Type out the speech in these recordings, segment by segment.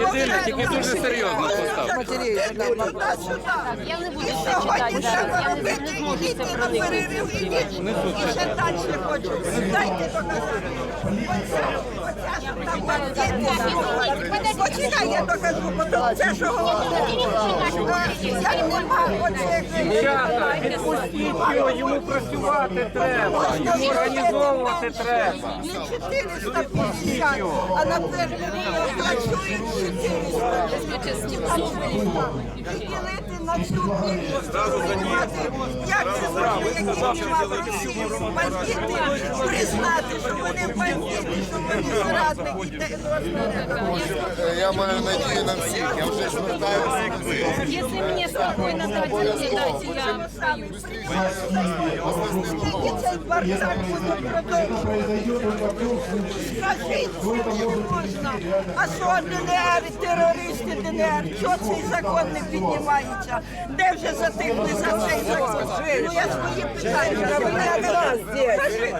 Єдине, тільки дуже серйозно постав. Я не буду І це читати. Я не робити не зможу це проникнути. перерив, і. І ще далі хочу. Дайте доказати. Там бандити слухають. Почекай, я докажу, бо то це, що говорить. Як нема оцих... Дівчата, відпустіть його, йому працювати треба, йому організовувати треба. Не 450, а на працюють 400. І ділити на цю кількість. Як це можна, які нема в Росії бандити, признати, що вони бандити, що вони зрадники, Я маю надію на всіх. Я вже звертаюся Якщо мені Если мне спокойно дать, дайте я. Скільки цей бардак? А що ДНР, терористи ДНР, чого цей закон не піднімається? Де вже затихли за цей закон? Ну я свої питання. Скажи,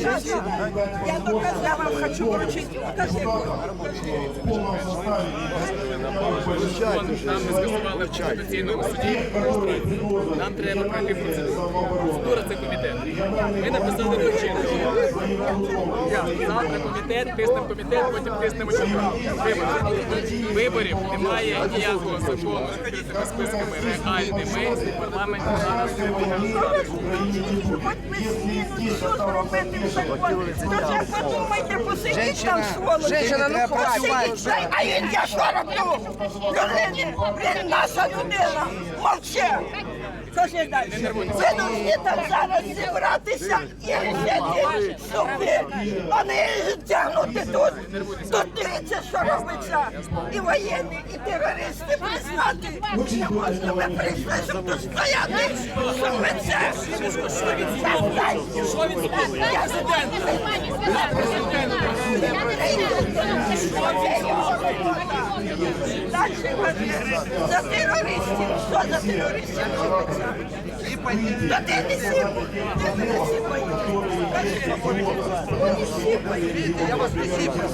скажи. Я доказав, я вам хочу вручити. Скажи. Нам не скасували в Конституційному суді. Нам треба пройти процедуру. Процедура це комітет. Ми написали причину. Завтра комітет, тиснемо комітет, потім тиснемо чому. Виборів. Немає ніякого закону з відкритими списками реальними. Парламент зараз би зміну що зробити в закон. Подумайте, посидіть там сволочі. Женщина, ну хватить. А я що роблю? Він наша людина. Мовчи. Що ж далі? Ви повинні там зараз зібратися і рішити суди, а не тягнути тут. Тут дивіться, що робиться. І воєнні, і терористи признати. Не можна, ви прийшли, щоб тут стояти, щоб ви це. Що він Я Дальше за терористів. Що за терористів робиться? Та ти не сіпай. Ти мене сіпай. Вони сіпають. Я вас не сіпаю.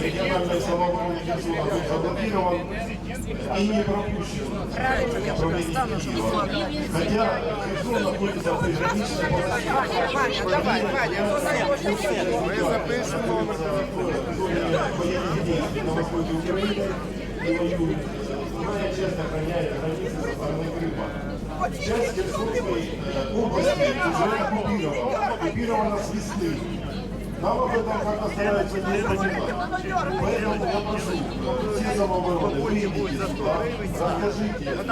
Региональной самообороны Херсона заблокирован и не пропущен. Правильно, Хотя Херсон находится в приграничном Ваня, давай, Ваня. Мы запишем номер Военные действия на востоке Украины и воюют. Украина честно охраняет границы со стороны Крыма. Часть Херсонской области уже оккупирована. Оккупирована с весны. Нам об этом как-то стараются не понимать. Поэтому я прошу, все самообороны, выйдите сюда, расскажите,